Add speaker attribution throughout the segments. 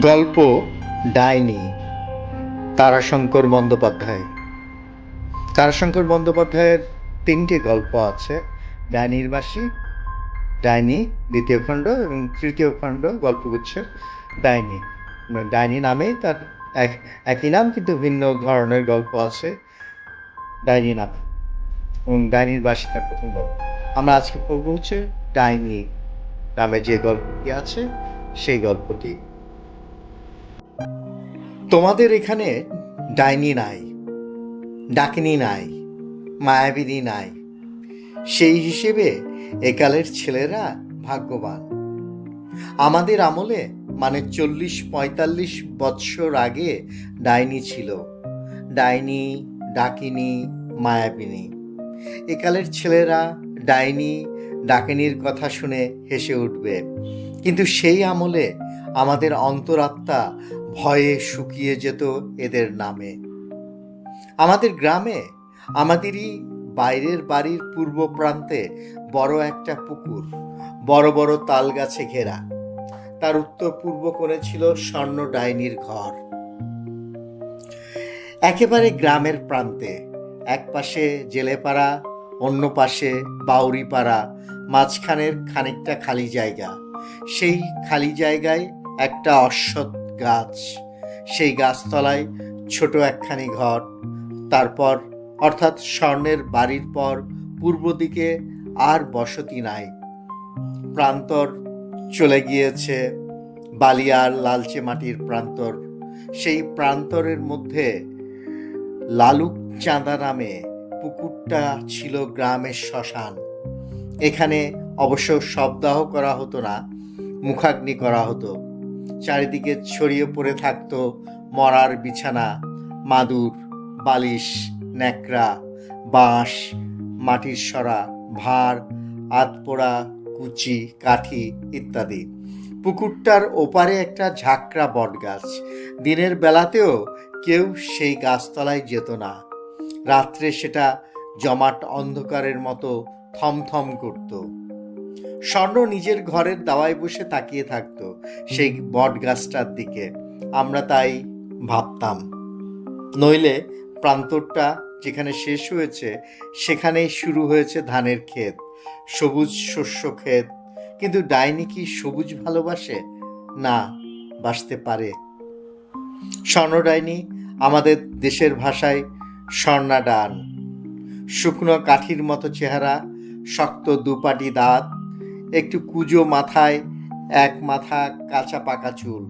Speaker 1: গল্প ডাইনি তারাশঙ্কর বন্দ্যোপাধ্যায়। তারাশঙ্কর বন্দ্যোপাধ্যায়ের তিনটি গল্প আছে, ডাইনির বাসী, ডাইনি দ্বিতীয় খণ্ড এবং তৃতীয় খণ্ড গল্পগুচ্ছ ডাইনি। মানে ডাইনি নামেই তার এক, একই নাম, কিন্তু ভিন্ন ধরনের গল্প আছে ডাইনি নাম এবং ডাইনির বাসী তার প্রথম গল্প। আমরা আজকে পড়ব হচ্ছে ডাইনি নামে যে গল্পটি আছে, সেই গল্পটি। তোমাদের এখানে ডাইনি নাই, ডাকিনি নাই, মায়াবিনী নাই। সেই হিসেবে একালের ছেলেরা ভাগ্যবান। আমাদের আমলে মানে চল্লিশ পঁয়তাল্লিশ বৎসর আগে ডাইনি ছিল, ডাইনি, ডাকিনি, মায়াবিনী। একালের ছেলেরা ডাইনি, ডাকিনির কথা শুনে হেসে উঠবে। কিন্তু সেই আমলে আমাদের অন্তরাত্মা ভয়ে শুকিয়ে যেত এদের নামে। আমাদের গ্রামে, আমাদেরই বাইরের বাড়ির পূর্ব প্রান্তে বড় একটা পুকুর, বড় বড় তাল গাছে ঘেরা। তার উত্তর পূর্ব কোণে ছিল স্বর্ণ ডাইনির ঘর। একেবারে গ্রামের প্রান্তে, এক পাশে জেলেপাড়া, অন্য পাশে বাউরিপাড়া, মাঝখানের খানিকটা খালি জায়গা। সেই খালি জায়গায় একটা অশ্বত্থ গাছ। সেই গাছতলায় ছোট একখানি ঘর। তারপর, অর্থাৎ স্বর্ণের বাড়ির পর, পূর্ব দিকে আর বসতি নাই। প্রান্তর চলে গিয়েছে বালিয়ার লালচে মাটির প্রান্তর। সেই প্রান্তরের মধ্যে লালুক চাঁদা নামে পুকুরটা ছিল গ্রামের শ্মশান। এখানে অবশ্য শবদাহ করা হতো না, মুখাগ্নি করা হতো। চারিদিকে ছড়িয়ে পড়ে থাকতো মরার বিছানা, মাদুর, বালিশ, ন্যাকড়া, বাঁশ, মাটির সরা, ভার, আতপোড়া, কুচি, কাঠি ইত্যাদি। পুকুরটার ওপারে একটা ঝাঁকড়া বটগাছ। দিনের বেলাতেও কেউ সেই গাছতলায় যেত না। রাত্রে সেটা জমাট অন্ধকারের মতো থমথম করতো। স্বর্ণ নিজের ঘরের দাওয়ায় বসে তাকিয়ে থাকতো সেই বট গাছটার দিকে। আমরা তাই ভাবতাম। নইলে প্রান্তরটা যেখানে শেষ হয়েছে, সেখানেই শুরু হয়েছে ধানের ক্ষেত। সবুজ শস্য ক্ষেত। কিন্তু ডাইনি কি সবুজ ভালোবাসে? না, বাসতে পারে। স্বর্ণ ডাইনি আমাদের দেশের ভাষায় স্বর্ণা ডান শুকনো কাঠির মতো চেহারা, শক্ত দুপাটি দাঁত একটু কুজো মাথায়, এক মাথা কাঁচা পাকা চুল।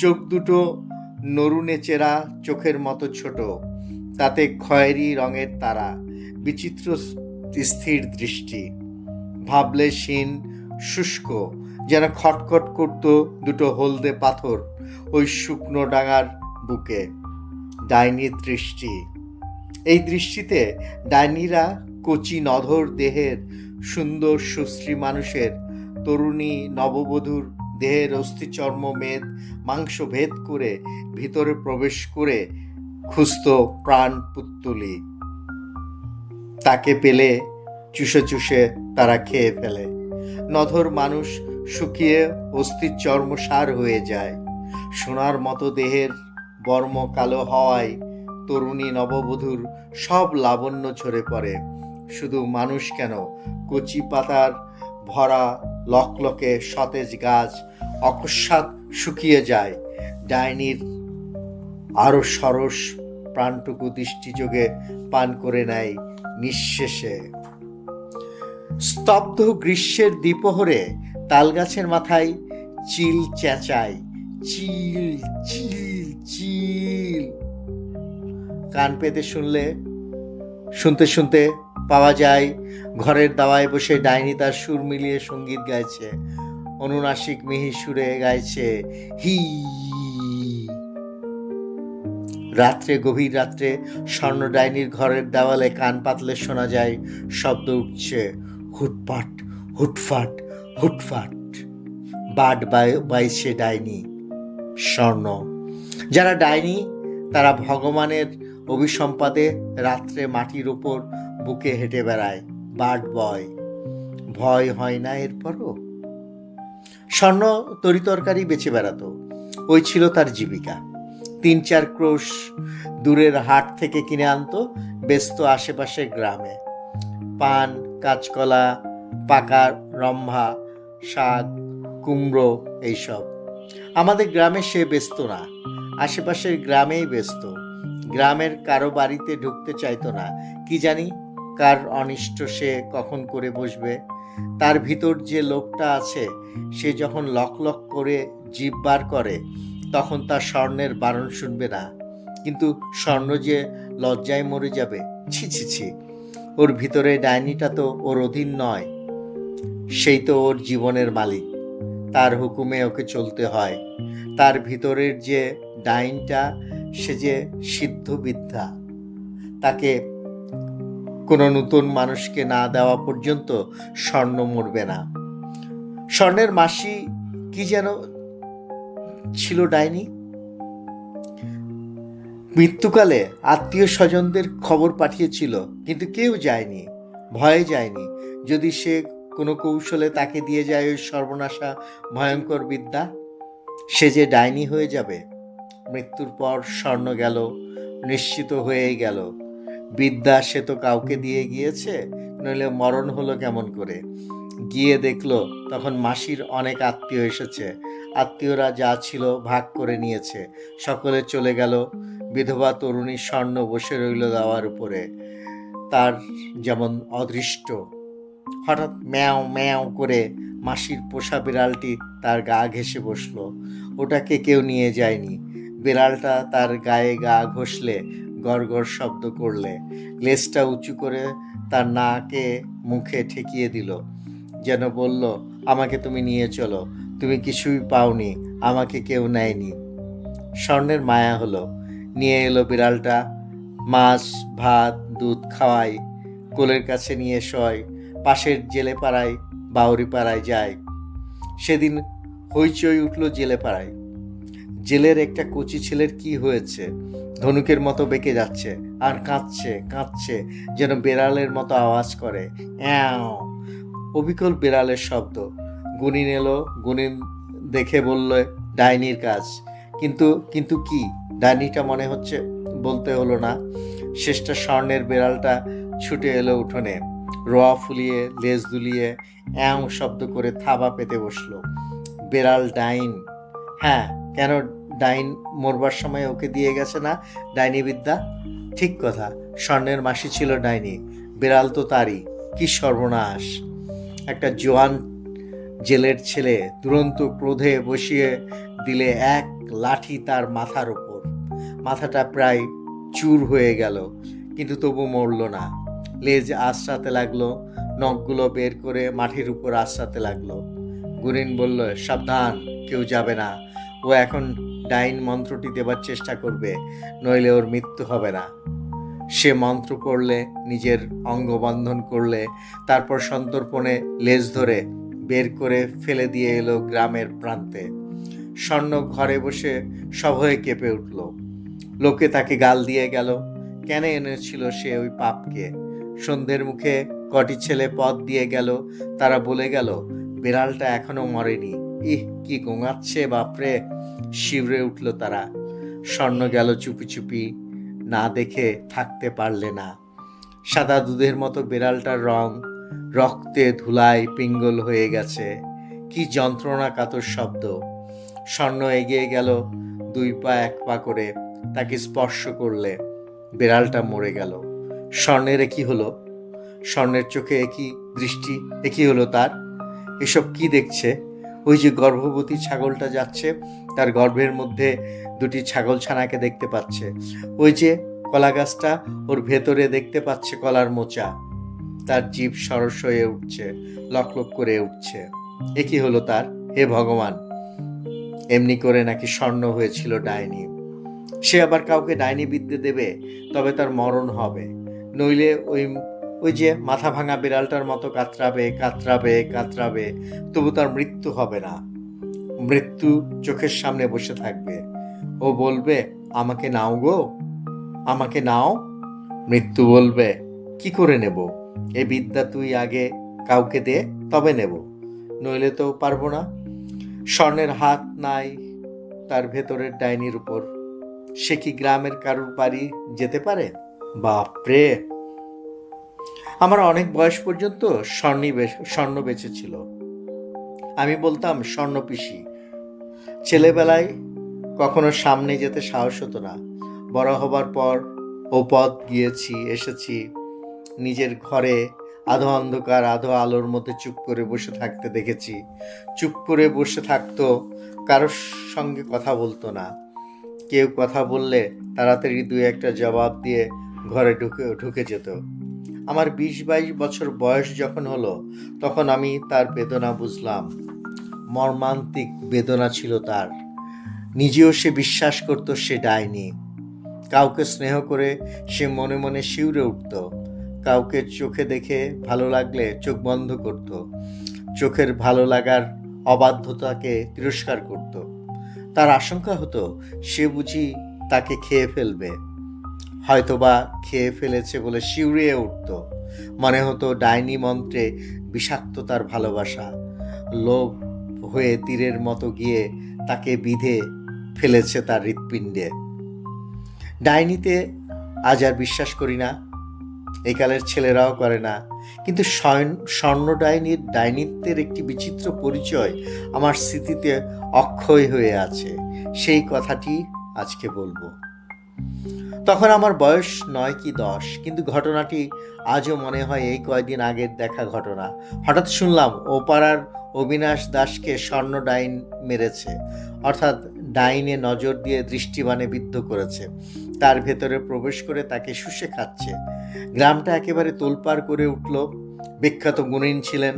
Speaker 1: চোখ দুটো নরুনে চেরা, চোখের মতো ছোট। তাতে খয়েরি রঙের তারা, বিচিত্র স্থির দৃষ্টি। ভাবলে শিন, শুষ্ক, যেন খটখট করত দুটো হলদে পাথর ওই শুকনো ডাঙার বুকে। ডাইনির দৃষ্টি। এই দৃষ্টিতে ডাইনিরা কচি নধর দেহের সুন্দর সুশ্রী মানুষের তরুণী, নববধূর দেহের অস্থিচর্ম মেদ, মাংস ভেদ করে ভিতরে প্রবেশ করে খুস্ত প্রাণ পুত্তলি। তাকে পেলে চুষে চুষে তারা খেয়ে ফেলে। নধর মানুষ শুকিয়ে অস্থির চর্ম সার হয়ে যায়। সোনার মতো দেহের বর্ম কালো হওয়ায় তরুণী, নববধূর সব লাবণ্য ঝরে পড়ে। শুধু মানুষ কেন? কচি পাতার ভরা লকলকে সতেজ গাছ অকস্মাৎ শুকিয়ে যায়। ডাইনির আরও সরস প্রাণটুকু দৃষ্টিযোগে পান করে নেয় নিঃশেষে। স্তব্ধ গ্রীষ্মের দ্বিপ্রহরে তালগাছের মাথায় চিল চেঁচায়। চিল চিল চিল। কান পেতে শুনলে, শুনতে শুনতে পাওয়া যায়। ঘরের দাওয়ায় বসে ডাইনি তার সুর মিলিয়ে সংগীত গাইছে। অনুনাসিক মিহি সুরে গাইছে হি রাত্রে গভীর রাত্রে স্বর্ণ ডাইনির ঘরের দেওয়ালে কান পাতলে শোনা যায় শব্দ উঠছে হুটপাট হুটফাট হুটফাট বাট বাইছে ডাইনি স্বর্ণ যারা ডাইনি তারা ভগবানের অভিসম্পাদে রাত্রে মাটির ওপর বুকে হেঁটে বেড়ায় বাট বয়। ভয় হয় না এরপরও? স্বর্ণ তরিতরকারি বেঁচে বেড়াতো। ওই ছিল তার জীবিকা। তিন চার ক্রোশ দূরের হাট থেকে কিনে আনতো ব্যস্ত আশেপাশের গ্রামে। পান, কাঁচকলা, পাকা রম্ভা, শাক, কুমড়ো এইসব। আমাদের গ্রামে সে ব্যস্ত না। আশেপাশের গ্রামেই ব্যস্ত। গ্রামের কারও বাড়িতে ঢুকতে চাইতো না। কি জানি কার অনিষ্ট সে কখন করে বসবে। তার ভিতর যে লোকটা আছে, সে যখন লক লক করে জিভ বার করে, তখন তার স্বর্ণের বারণ শুনবে না। কিন্তু স্বর্ণ যে লজ্জায় মরে যাবে, ছি ছি ছি, ওর ভিতরে ডাইনিটা তো ওর অধীন নয়। সেই তো ওর জীবনের মালিক। তার হুকুমে ওকে চলতে হয়। তার ভিতরের যে ডাইনটা সে যে সিদ্ধ বিদ্যা, তাকে কোনো নতুন মানুষকে না দেওয়া পর্যন্ত স্বর্ণ মরবে না। স্বর্ণের মাসি কি যেন ছিল ডাইনি? মৃত্যুকালে আত্মীয় স্বজনদের খবর পাঠিয়েছিল, কিন্তু কেউ যায়নি, ভয়ে যায়নি। যদি সে কোনো কৌশলে তাকে দিয়ে যায় ওই সর্বনাশা, ভয়ঙ্কর বিদ্যা, সে যে ডাইনি হয়ে যাবে। মৃত্যুর পর স্বর্ণ গেল, নিশ্চিত হয়েই গেল। বিদ্যা সে তো কাউকে দিয়ে গিয়েছে, নইলে মরণ হলো কেমন করে? গিয়ে দেখল, তখন মাসির অনেক আত্মীয় এসেছে। আত্মীয়রা যা ছিল ভাগ করে নিয়েছে। সকলে চলে গেল। বিধবা তরুণী স্বর্ণ বসে রইল দেওয়ার উপরে। তার যেমন অদৃষ্ট। হঠাৎ ম্যাও ম্যাও করে মাসির পোষা বিড়ালটি তার গা ঘেঁষে বসল। ওটাকে কেউ নিয়ে যায়নি। বিড়ালটা তার গায়ে গা ঘষলে, গড়গড় শব্দ করলে। লেজটা উঁচু করে তার নাকে মুখে ঠেকিয়ে দিল। যেন বলল, আমাকে তুমি নিয়ে চলো। তুমি কিছুই পাওনি, আমাকে কেউ নেয়নি। স্বর্ণের মায়া হলো। নিয়ে এলো বিড়ালটা। মাছ, ভাত, দুধ খাওয়াই। কোলের কাছে নিয়ে শয়। পাশের জেলে পাড়ায় বাউরি পাড়ায় যায়। সেদিন হইচই উঠল জেলে পাড়ায় জেলের একটা কচি ছেলের কি হয়েছে? ধনুকের মতো বেঁকে যাচ্ছে, আর কাঁদছে কাঁদছে, যেন বেড়ালের মতো আওয়াজ করে। অ্যাও। অবিকল বেড়ালের শব্দ। গুনিন এলো গুনিন দেখে বলল, ডাইনির কাজ। কিন্তু কিন্তু কি? ডাইনিটা মনে হচ্ছে বলতে হলো না। শেষটা স্বর্ণের বেড়ালটা ছুটে এলো উঠোনে। রোয়া ফুলিয়ে, লেজ দুলিয়ে অ্যাং শব্দ করে থাবা পেতে বসল। বেড়াল ডাইন। হ্যাঁ। কেন ডাইন মরবার সময় ওকে দিয়ে গেছে না? ডাইনি বিদ্যা, ঠিক কথা, স্বর্ণের মাসি ছিল ডাইনি, বেড়াল তো তারই, কি সর্বনাশ। একটা জোয়ান জেলের ছেলে দুরন্ত ক্রোধে বসিয়ে দিলে এক লাঠি তার মাথার ওপর মাথাটা প্রায় চুর হয়ে গেল, কিন্তু তবু মরল না। লেজ আশ্রাতে লাগল, নখগুলো বের করে মাটির উপর আশ্রাতে লাগল। গুরিন বলল, সাবধান, কেউ যাবে না। ও এখন ডাইন মন্ত্রটি দেবার চেষ্টা করবে, নইলে ওর মৃত্যু হবে না। সে মন্ত্র করলে নিজের অঙ্গবন্ধন করলে, তারপর সন্তর্পণে লেজ ধরে বের করে ফেলে দিয়ে এলো গ্রামের প্রান্তে। স্বর্ণ ঘরে বসে সভয়ে কেঁপে উঠল। লোকে তাকে গাল দিয়ে গেল, কেন এনেছিল সে ওই পাপকে? সন্ধ্যের মুখে কটি ছেলে পথ দিয়ে গেল, তারা বলে গেল, বিড়ালটা এখনও মরেনি। ইহ, কি গোঙাচ্ছে, বাপরে। শিবরে উঠল তারা। স্বর্ণ গেল চুপি চুপি, না দেখে থাকতে পারলে না। সাদা দুধের মতো বিড়ালটার রং, রক্তে ধুলায় পিঙ্গল হয়ে গেছে। কি যন্ত্রণা কাতর শব্দ। স্বর্ণ এগিয়ে গেল, দুই পা এক পা করে তাকে স্পর্শ করলে বিড়ালটা মরে গেল। স্বর্ণের কি হলো? স্বর্ণের চোখে একই দৃষ্টি? একই হলো তার? এসব কি দেখছে? ওই যে গর্ভবতী ছাগলটা যাচ্ছে, তার গর্ভের মধ্যে দুটি ছাগল ছানাকে দেখতে পাচ্ছে। ওই যে কলা গাছটা, ওর ভেতরে দেখতে পাচ্ছে কলার মোচা। তার জীব সরস হয়ে উঠছে, লক লক করে উঠছে। এ কি হলো তার? হে ভগবান! এমনি করে নাকি স্বর্ণ হয়েছিল ডাইনি। সে আবার কাউকে ডাইনি বিদ্যে দেবে, তবে তার মরণ হবে। নইলে ওই ওই যে মাথা ভাঙা বিড়ালটার মতো কাতরাবে কাতরাবে কাতরাবে, তবু তার মৃত্যু হবে না। মৃত্যু চোখের সামনে বসে থাকবে। ও বলবে, আমাকে নাও গো, আমাকে নাও। মৃত্যু বলবে, কি করে নেব? এ বিদ্যা তুই আগে কাউকে দে, তবে নেব। নইলে তো পারব না। স্বর্ণের হাত নাই তার ভেতরের ডাইনির উপর। সে কি গ্রামের কারুর বাড়ি যেতে পারে? বাপরে! আমার অনেক বয়স পর্যন্ত স্বর্ণই স্বর্ণ বেঁচেছিল আমি বলতাম, স্বর্ণ পিসি, ছেলেবেলায় কখনো সামনে যেতে সাহস হতো না। বড় হবার পর ও পথ গিয়েছি, এসেছি। নিজের ঘরে আধো অন্ধকার, আধো আলোর মধ্যে চুপ করে বসে থাকতে দেখেছি। চুপ করে বসে থাকতো, কারোর সঙ্গে কথা বলতো না। কেউ কথা বললে তাড়াতাড়ি দু একটা জবাব দিয়ে ঘরে ঢুকে ঢুকে যেত। আমার বিশ বাইশ বছর বয়স যখন হলো, তখন আমি তার বেদনা বুঝলাম। মর্মান্তিক বেদনা ছিল তার। নিজেও সে বিশ্বাস করত সে ডাইনি। কাউকে স্নেহ করে সে মনে মনে শিউরে উঠত। কাউকে চোখে দেখে ভালো লাগলে চোখ বন্ধ করত। চোখের ভালো লাগার অবাধ্যতাকে তিরস্কার করত। তার আশঙ্কা হতো, সে বুঝি তাকে খেয়ে ফেলবে। হয়তোবা খেয়ে ফেলেছে বলে শিউরিয়ে উঠত। মনে হতো ডাইনি মন্ত্রে বিষাক্ত তার ভালোবাসা। লোভ হয়ে তীরের মতো গিয়ে তাকে বিধে ফেলেছে তার হৃৎপিণ্ডে। ডাইনিতে আজ আর বিশ্বাস করি না। এই কালের ছেলেরাও করে না। কিন্তু স্বর্ণ ডাইনির, ডাইনিত্বের একটি বিচিত্র পরিচয় আমার স্মৃতিতে অক্ষয় হয়ে আছে। সেই কথাটি আজকে বলব। তখন আমার বয়স নয় কি দশ, কিন্তু ঘটনাটি আজও মনে হয় এই কয়দিন আগের দেখা ঘটনা। হঠাৎ শুনলাম ও পাড়ার অবিনাশ দাসকে স্বর্ণ ডাইন মেরেছে, অর্থাৎ ডাইনে নজর দিয়ে দৃষ্টিবানে বিদ্ধ করেছে। তার ভেতরে প্রবেশ করে তাকে শুষে খাচ্ছে। গ্রামটা একেবারে তোলপাড় করে উঠল। বিখ্যাত গুণিন ছিলেন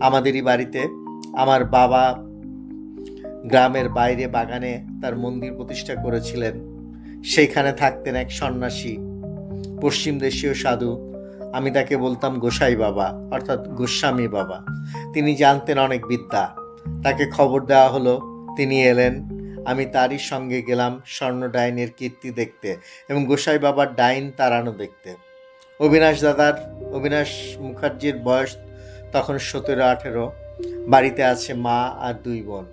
Speaker 1: আমাদেরই বাড়িতে। আমার বাবা গ্রামের বাইরে বাগানে তার মন্দির প্রতিষ্ঠা করেছিলেন। সেইখানে থাকতেন এক সন্ন্যাসী, পশ্চিম দেশীয় সাধু। আমি তাকে বলতাম গোসাই বাবা, অর্থাৎ গোস্বামী বাবা। তিনি জানতেন অনেক বিদ্যা। তাকে খবর দেওয়া হলো, তিনি এলেন। আমি তারই সঙ্গে গেলাম স্বর্ণ ডাইনের কীর্তি দেখতে এবং গোসাই বাবার ডাইন তাড়ানো দেখতে। অবিনাশ দাদার, অবিনাশ মুখার্জির বয়স তখন সতেরো, আঠেরো। বাড়িতে আছে মা আর দুই বোন।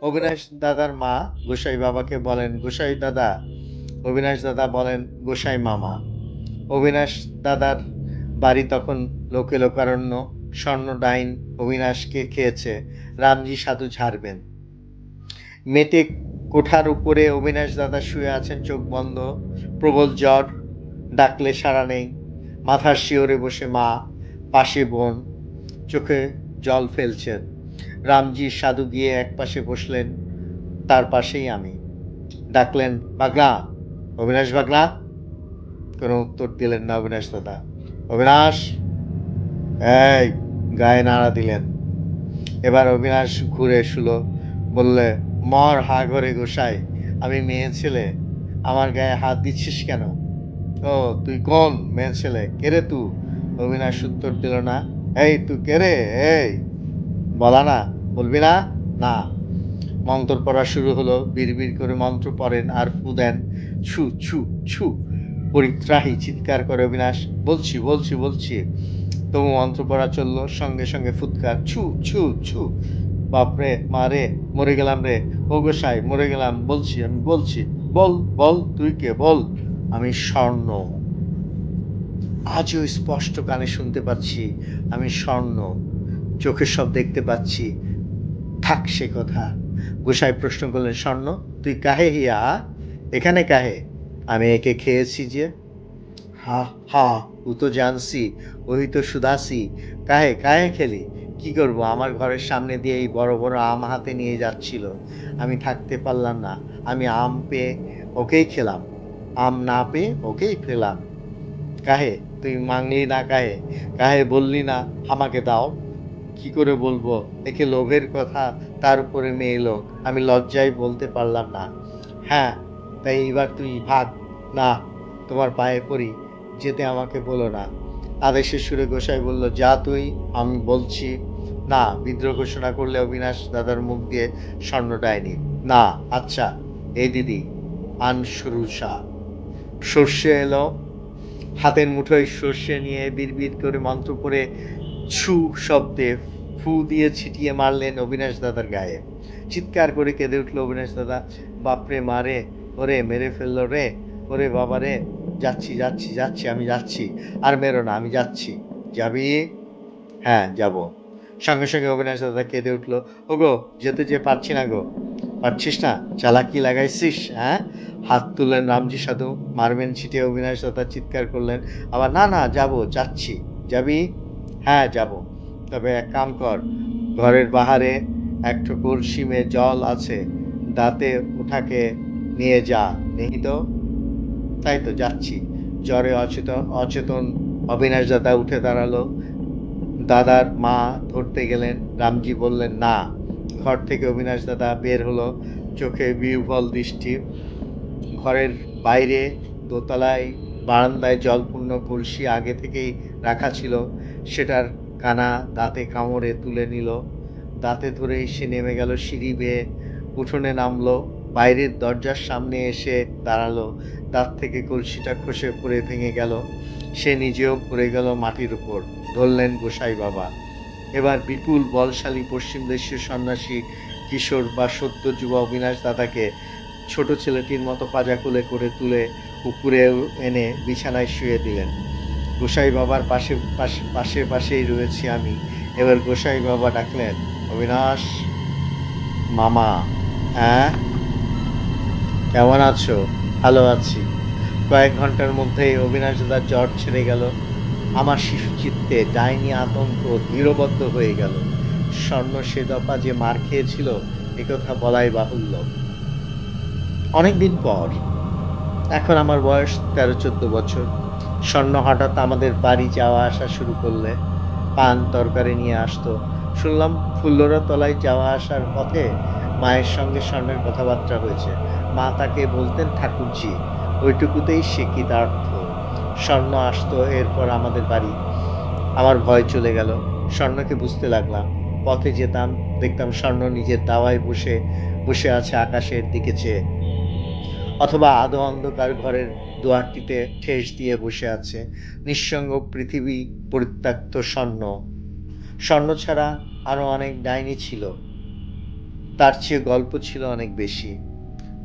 Speaker 1: অবিনাশ দাদার মা গোসাই বাবাকে বলেন, গোসাই দাদা অবিনাশ দাদা বলেন, গোসাই মামা। অবিনাশ দাদার বাড়ি তখন লোকে লোকারণ্য, স্বর্ণ, ডাইন অবিনাশকে খেয়েছে। রামজি সাধু ঝাড়বেন। মেটে কোঠার উপরে অবিনাশ দাদা শুয়ে আছেন, চোখ বন্ধ, প্রবল জ্বর, ডাকলে সাড়া নেই। মাথার শিওরে বসে মা, পাশে বোন, চোখে জল ফেলছেন। রামজি সাধু গিয়ে এক পাশে বসলেন, তার পাশেই আমি। ডাকলেন, বাগলা অবিনাশ বাগলা, কোনো উত্তর দিলেন না অবিনাশ দাদা। অবিনাশ, এই গায়ে নাড়া দিলেন। এবার অবিনাশ ঘুরে শুলো বললে, মর হা ঘরে গোসাই, আমি মেয়ে ছেলে, আমার গায়ে হাত দিচ্ছিস কেন? ও, তুই কোন মেয়ে ছেলে? কেরে তু অবিনাশ উত্তর দিল না, এই, তুই কেরে এই, বলা না, বলবি না? না মন্ত্র পড়া শুরু হলো, বিড়বিড় করে মন্ত্র পড়েন আর ফু দেন, ছু ছু ছু, পরিত্রাহী চিৎকার করে অবিনাশ, বলছি বলছি বলছি। তবু মন্ত্র পড়া চলল, সঙ্গে সঙ্গে ফুৎকার, ছু ছু ছু। বাপরে মারে মরে গেলাম রে। ও গোসাই মরে গেলাম, বলছি আমি, বলছি। বল বল, তুই কে? বল, আমি স্বর্ণ। আজও স্পষ্ট কানে শুনতে পাচ্ছি, আমি স্বর্ণ। চোখের সব দেখতে পাচ্ছি থাক সে কথা। গোসাই প্রশ্ন করলেন, স্বর্ণ, তুই কাহে হিয়া? এখানে কাহে? আমি একে খেয়েছি যে। হা হা ও তো জানছি ওই তো সুদাসি। কাহে কাহে খেলি? কি করব? আমার ঘরের সামনে দিয়ে এই বড় বড় আম হাতে নিয়ে যাচ্ছিল। আমি থাকতে পারলাম না। আমি আম পেয়ে ওকেই খেলাম। আম না পেয়ে ওকেই খেলাম কাহে, তুই মাংলি না কাহে? কাহে বললি না আমাকে দাও। কি করে বলব? একে লোভের কথা, তার উপরে মেয়ে লোক। আমি লজ্জায় বলতে পারলাম না। হ্যাঁ তাই এইবার তুই ভাগ। না, তোমার পায়ে পড়ি, যেতে আমাকে বলো না। আদেশের সুরে গোসাই বলল, যা তুই, আমি বলছি। না, বিদ্রোহ ঘোষণা করলে অবিনাশ দাদার মুখ দিয়ে স্বর্ণ ডায়নি। না আচ্ছা এই দিদি আন সুরুষা সর্ষে এলো। হাতের মুঠোয় সর্ষে নিয়ে বিড়বিড় করে মন্ত্র পড়ে ছু শব্দে ফু দিয়ে ছিটিয়ে মারলেন অবিনাশ দাদার গায়ে। চিৎকার করে কেঁদে উঠল অবিনাশ দাদা। বাপরে মারে ওরে মেরে ফেলল রে, ওরে বাবা রে। যাচ্ছি যাচ্ছি যাচ্ছি, আমি যাচ্ছি। আর মেরো না, আমি যাচ্ছি। যাবি? হ্যাঁ যাব। সঙ্গে সঙ্গে অবিনাশ দাদা কেঁদে উঠল। ও গো যেতে যে পারছি না গো। পারছিস না? চালাকি লাগাইছিস হ্যাঁ? হাত তুললেন রামজি সাধু, মারবেন ছিটে অবিনাশ দাদা, চিৎকার করলেন। আবার না না, যাব, যাচ্ছি। যাবি? হ্যাঁ যাব। তবে এক কাম কর, ঘরের বাহারে একটা কলসিমে জল আছে, দাঁতে ওঠাকে নিয়ে যা। নেই তো তাই তো যাচ্ছি। জ্বরে অচেতন অচেতন অবিনাশ দাদা উঠে দাঁড়াল। দাদার মা ধরতে গেলেন, রামজি বললেন, না। ঘর থেকে অবিনাশ দাদা বের হলো, চোখে বিহ্বল দৃষ্টি। ঘরের বাইরে দোতলায় বারান্দায় জলপূর্ণ কলসি আগে থেকেই রাখা ছিল। সেটার কানা দাঁতে কামড়ে তুলে নিল। দাঁতে ধরে সে নেমে গেল সিঁড়ি বেয়ে। উঠোনে নামলো। বাইরের দরজার সামনে এসে দাঁড়াল। দাঁত থেকে কলসিটা খসে পড়ে ভেঙে গেল। সে নিজেও পড়ে গেল মাটির উপর। ধরলেন গোসাই বাবা। এবার বিপুল বলশালী পশ্চিম দেশীয় সন্ন্যাসী কিশোর বা সত্য যুবা অবিনাশ দাদাকে ছোট ছেলেটির মতো পাজা কোলে করে তুলে উপরে এনে বিছানায় শুয়ে দিলেন। গোসাই বাবার পাশে পাশে পাশে পাশেই রয়েছি আমি। এবার গোসাই বাবা ডাকলেন, অবিনাশ মামা হ্যাঁ? কেমন আছো? ভালো আছি। কয়েক ঘণ্টার মধ্যেই অবিনাশ দাদার জ্বর ছেড়ে গেল। আমার শিশু চিত্তে ডাইনি আতঙ্ক দৃঢ়বদ্ধ হয়ে গেল। স্বর্ণ সে দফা যে মার খেয়েছিল একথা বলাই বাহুল্য। অনেকদিন পর, এখন আমার বয়স তেরো চোদ্দ বছর। স্বর্ণ হঠাৎ আমাদের বাড়ি যাওয়া আসা শুরু করলে। পান তরকারি নিয়ে আসতো। শুনলাম ফুল্লরা তলায় যাওয়া আসার পথে মায়ের সঙ্গে স্বর্ণের কথাবার্তা হয়েছে। মা তাকে বলতেন, ঠাকুরজি, ওইটুকুতেই সে কৃতার্থ স্বর্ণ আসতো এরপর আমাদের বাড়ি। আমার ভয় চলে গেল। স্বর্ণকে বুঝতে লাগলাম। পথে যেতাম, দেখতাম স্বর্ণ নিজের দাওয়ায় বসে বসে আছে আকাশের দিকে চেয়ে। অথবা আধো অন্ধকার ঘরের দুয়ারটিতে ঠেস দিয়ে বসে আছে। নিঃসঙ্গ পৃথিবী পরিত্যক্ত স্বর্ণ। স্বর্ণ ছাড়া আরও অনেক ডাইনি ছিল। তার চেয়ে গল্প ছিল অনেক বেশি।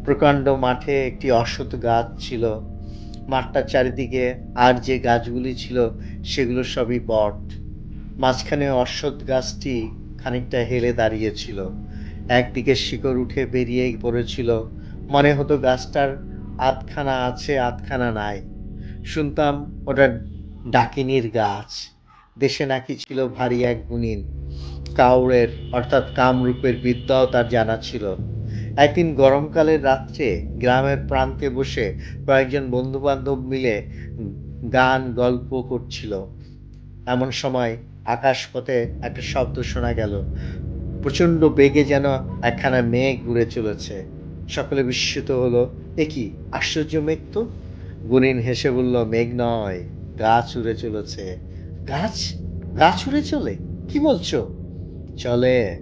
Speaker 1: প্রকাণ্ড মাঠে একটি অশ্বত্থ গাছ ছিল। মাঠটার চারিদিকে আর যে গাছগুলি ছিল, সেগুলো সবই বট। মাঝখানে অশ্বত্থ গাছটি খানিকটা হেলে দাঁড়িয়েছিল। একদিকে শিকড় উঠে বেরিয়ে পড়েছিল। মনে হতো গাছটার আধখানা আছে, আধখানা নাই। শুনতাম ওটা ডাকিনীর গাছ। দেশে নাকি ছিল ভারী এক গুণিন। কাউরের, অর্থাৎ কামরূপের বিদ্যাও তার জানা ছিল। একদিন গরমকালের রাত্রে গ্রামের প্রান্তে বসে কয়েকজন বন্ধু বান্ধব মিলে গান, গল্প করছিল। এমন সময় আকাশপথে একটা শব্দ শোনা গেল। প্রচণ্ড বেগে যেন একখানা মেঘ উড়ে চলেছে। সকলে বিস্মিত হলো। এ কি, আশ্চর্য মেঘ তো গুনিন হেসে বলল, মেঘ নয়, গাছ উড়ে চলেছে। গাছ? গাছ উড়ে চলে? কি বলছো? চলে।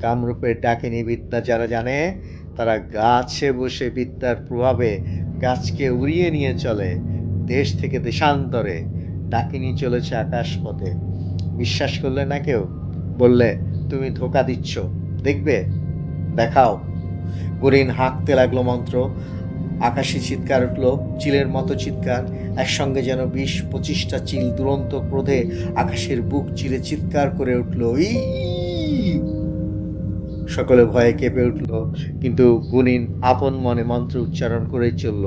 Speaker 1: কামরূপের ডাকিনী বিদ্যা যারা জানে, তারা গাছে বসে বিদ্যার প্রভাবে গাছকে উড়িয়ে নিয়ে চলে, দেশ থেকে দেশান্তরে। ডাকিনী চলেছে আকাশ পথে বিশ্বাস করলে না কেউ? বললে, তুমি ধোকা দিচ্ছ। দেখবে? দেখাও। গরিন হাঁকতে লাগল মন্ত্র। আকাশে চিৎকার উঠল, চিলের মতো চিৎকার, একসঙ্গে যেন বিশ পঁচিশটা চিল দুরন্ত ক্রোধে আকাশের বুক চিরে চিৎকার করে উঠল ই সকলে ভয়ে কেঁপে উঠল, কিন্তু গুনিন আপন মনে মন্ত্র উচ্চারণ করেই চলল,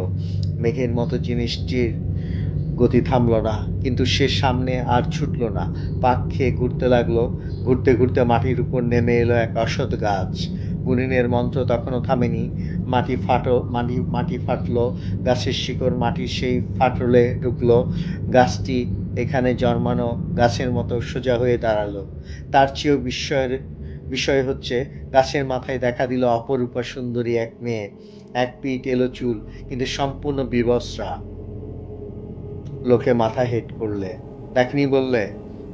Speaker 1: মেঘের মতো জিনিসটির গতি থামল না, কিন্তু সে সামনে আর ছুটল না, পাক খেয়ে ঘুরতে লাগল, ঘুরতে ঘুরতে মাটির উপর নেমে এলো এক অসৎ গাছ গুনিনের মন্ত্র তখনও থামেনি মাটি ফাটো মাটি মাটি ফাটলো, গাছের শিকড় মাটির সেই ফাটলে ঢুকলো, গাছটি এখানে জন্মানো গাছের মতো সোজা হয়ে দাঁড়াল। তার চেয়েও বিস্ময়ের বিষয় হচ্ছে, গাছের মাথায় দেখা দিল অপরূপা সুন্দরী এক মেয়ে, এক পিঠ এলো চুল, কিন্তু সম্পূর্ণ বিবস্ত্রা। লোকে মাথা হেট করলে। ডাকিনি বললে,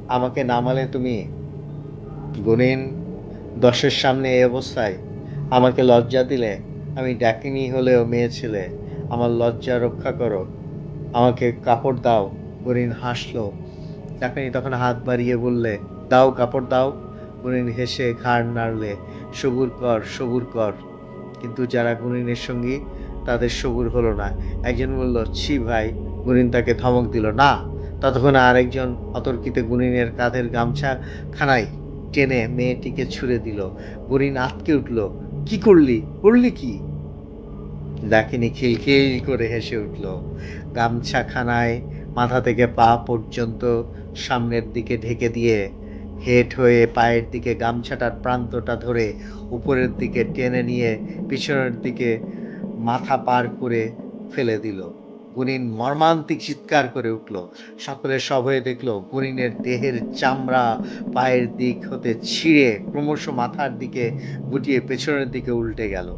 Speaker 1: আমাকে নামালে তুমি? গুনিন দশের সামনে এই অবস্থায় আমাকে লজ্জা দিলে। আমি ডাকিনি হলেও মেয়ে ছেলে, আমার লজ্জা রক্ষা করো। আমাকে কাপড় দাও গুনিন হাসলো। ডাকিনি তখন হাত বাড়িয়ে বললে, দাও কাপড় দাও। গুনিন হেসে ঘাড় নাড়লে, সবুর কর সবুর কর। কিন্তু যারা গুনিনের সঙ্গী, তাদের সবুর হলো না। একজন বলল, ছি ভাই। গুনিন তাকে ধমক দিল, না। ততক্ষণে আরেকজন অতর্কিতে গুনিনের কাঁধের গামছা খানায় টেনে মেয়েটিকে ছুঁড়ে দিল। গুনিন আটকে উঠল, কি করলি? করলি কি? ডাকিনি খিলখিল করে হেসে উঠল। গামছা খানায় মাথা থেকে পা পর্যন্ত সামনের দিকে ঢেকে দিয়ে হেট হয়ে পায়ের দিকে গামছাটার প্রান্তটা ধরে উপরের দিকে টেনে নিয়ে পিছনের দিকে মাথা পার করে ফেলে দিল। গুনিন মর্মান্তিক চিৎকার করে উঠল। সকলে সব হয়ে দেখল গুনিনের দেহের চামড়া পায়ের দিক হতে ছিঁড়ে ক্রমশ মাথার দিকে গুটিয়ে পেছনের দিকে উল্টে গেল।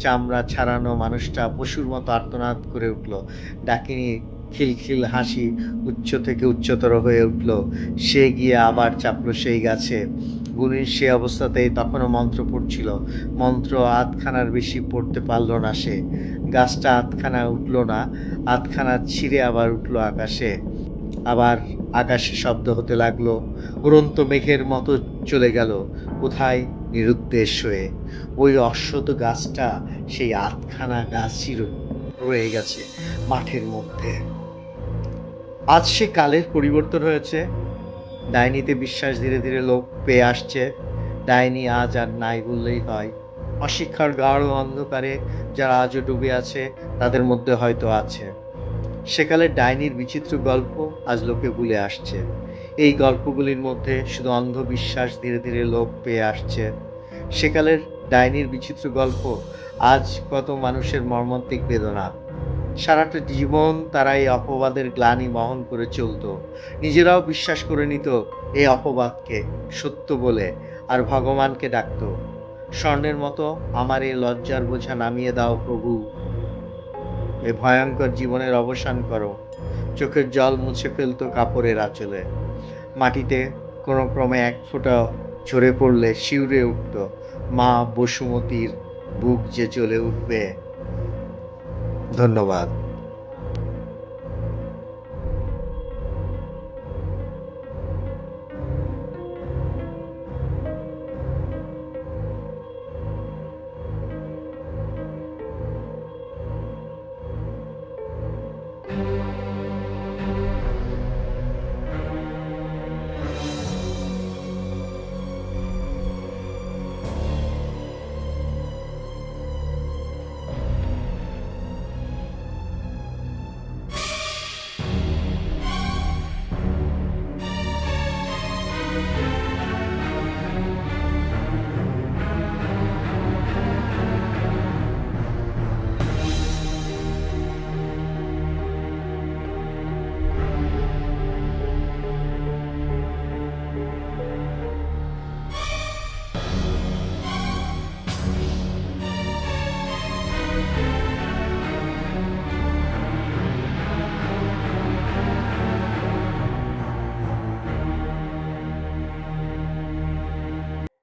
Speaker 1: চামড়া ছাড়ানো মানুষটা পশুর মতো আর্তনাদ করে উঠল। ডাকিনী খিলখিল হাসি উচ্চ থেকে উচ্চতর হয়ে উঠল। সে গিয়ে আবার চাপলো সেই গাছে। গুণীর সে অবস্থাতেই তখনও মন্ত্র পড়ছিল। মন্ত্র আধখানার বেশি পড়তে পারল না সে। গাছটা আধখানা উঠল না, আধখানা ছিঁড়ে আবার উঠল আকাশে। আবার আকাশে শব্দ হতে লাগল। উড়ন্ত মেঘের মতো চলে গেল কোথায় নিরুদ্দেশ হয়ে। ওই অশ্বত গাছটা, সেই আধখানা গাছই রয়ে গেছে মাঠের মধ্যে। আজ সে কালের পরিবর্তন হয়েছে। ডাইনিতে বিশ্বাস ধীরে ধীরে লোক পেয়ে আসছে। ডাইনি আজ আর নাই বললেই হয়। অশিক্ষার গাঢ় অন্ধকারে যারা আজও ডুবে আছে, তাদের মধ্যে হয়তো আছে। সেকালের ডাইনির বিচিত্র গল্প আজ লোকে ভুলে আসছে। এই গল্পগুলির মধ্যে শুধু অন্ধবিশ্বাস ধীরে ধীরে লোপ পেয়ে আসছে। সেকালের ডাইনির বিচিত্র গল্প আজ কত মানুষের মর্মান্তিক বেদনা। সারাটা জীবন তারা এই অপবাদের গ্লানি বহন করে চলতো। নিজেরাও বিশ্বাস করে নিত এই অপবাদকে সত্য বলে আর ভগবানকে ডাকতো। স্বর্ণের মতো আমার এই লজ্জার বোঝা নামিয়ে দাও প্রভু। এ ভয়ঙ্কর জীবনের অবসান করো। চোখের জল মুছে ফেলতো কাপড়ের আঁচলে। মাটিতে কোনো ক্রমে এক ফোঁটা ঝরে পড়লে শিউরে উঠত। মা বসুমতির বুক যে চলে উঠবে। ধন্যবাদ।